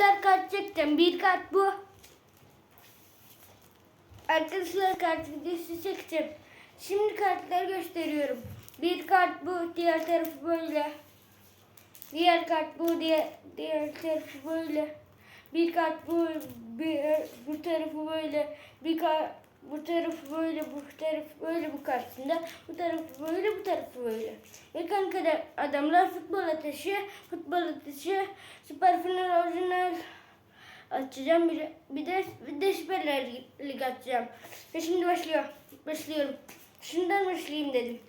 Arkadaşlar kart çektim. Bir kart bu. Arkadaşlar kart videosu çektim. Şimdi kartları gösteriyorum. Bir kart bu, diğer tarafı böyle. Diğer kart bu, diğer, diğer tarafı böyle. Bir kart bu, bir, bu tarafı böyle. Bir kart bu tarafı böyle, bu tarafı böyle bu kartında. Bu tarafı böyle, bu tarafı böyle. Ve kanka adamlar futbol ateşi, futbol ateşi, süper final orijinal açacağım. Bir, bir de bir de süperler lig açacağım. Ve şimdi başlıyor. Başlıyorum. Şundan başlayayım dedim.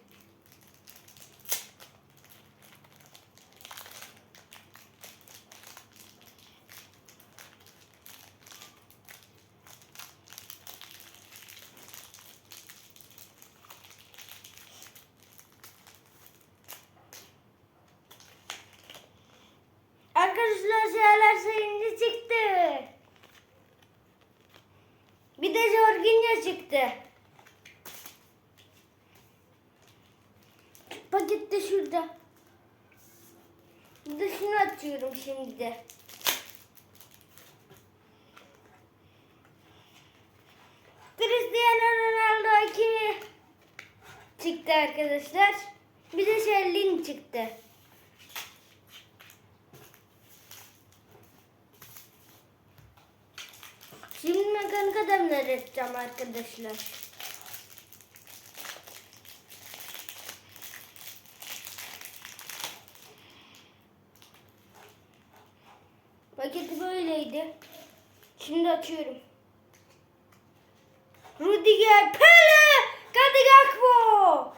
Arkadaşlar şeyler sayınca çıktı. Bir de Çıktı. Paket de şurada. Şunu açıyorum şimdi de. Cristiano Ronaldo 2 çıktı arkadaşlar. Bir de Sherlin çıktı. Şimdi mekanik adamlar edeceğim arkadaşlar. Paketi böyleydi. Şimdi açıyorum. Rudiger, Pele, Kadı Gakpo.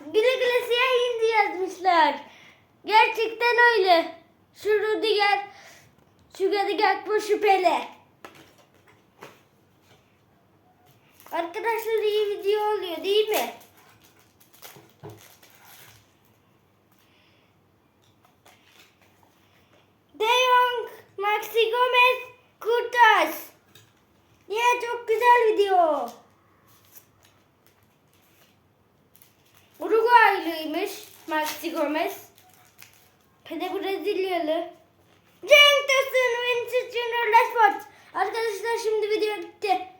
Güle güle siyah indi yazmışlar. Gerçekten öyle. Şu Rudiger, şu Kadı Gakpo, şu Pele. Arkadaşlar iyi video oluyor değil mi? De Jong, Maxi Gomez, Kurtaş. Ya çok güzel video. Uruguaylıymış Maxi Gomez. Pede Brezilyalı. Cenk Tosun, Vinicius Junior Rashford. Arkadaşlar şimdi video bitti.